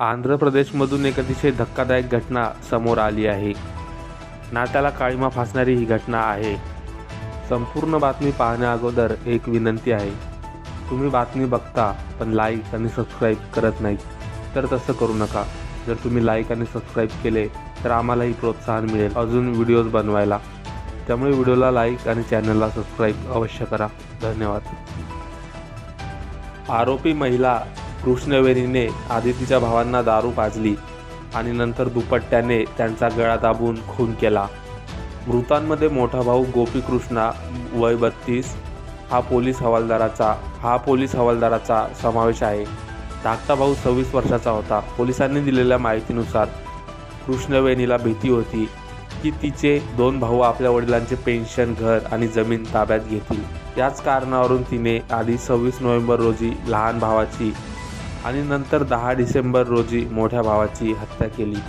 आंध्र प्रदेशमधून एक अतिशय धक्कादायक घटना समोर आली आहे. नात्याला काळीमा फासणारी ही घटना आहे. संपूर्ण बातमी पाहण्या अगोदर एक विनंती आहे. तुम्ही बातमी बघता पण लाईक आणि सबस्क्राईब करत नाहीत तर तसं करू नका. जर तुम्ही लाईक आणि सबस्क्राईब केले तर आम्हालाही प्रोत्साहन मिळेल अजून व्हिडिओज बनवायला. त्यामुळे व्हिडिओला लाईक आणि चॅनलला सबस्क्राईब अवश्य करा. धन्यवाद. आरोपी महिला कृष्णवेणीने आदितीच्या भावांना दारू पाजली आणि नंतर दुपट्ट्याने त्यांचा गळा दाबून खून केला. मृतांमध्ये मोठा भाऊ गोपीकृष्णा वय बत्तीस. हा पोलीस हवालदाराचा हा पोलीस हवालदाराचा समावेश आहे. धाकटा भाऊ सव्वीस वर्षाचा होता. पोलिसांनी दिलेल्या माहितीनुसार कृष्णवेणीला भीती होती की तिचे दोन भाऊ आपल्या वडिलांचे पेन्शन घर आणि जमीन ताब्यात घेतील. याच कारणावरून तिने आधी सव्वीस नोव्हेंबर रोजी लहान भावाची आणि नंतर दहा डिसेंबर रोजी मोठ्या भावाची हत्या केली.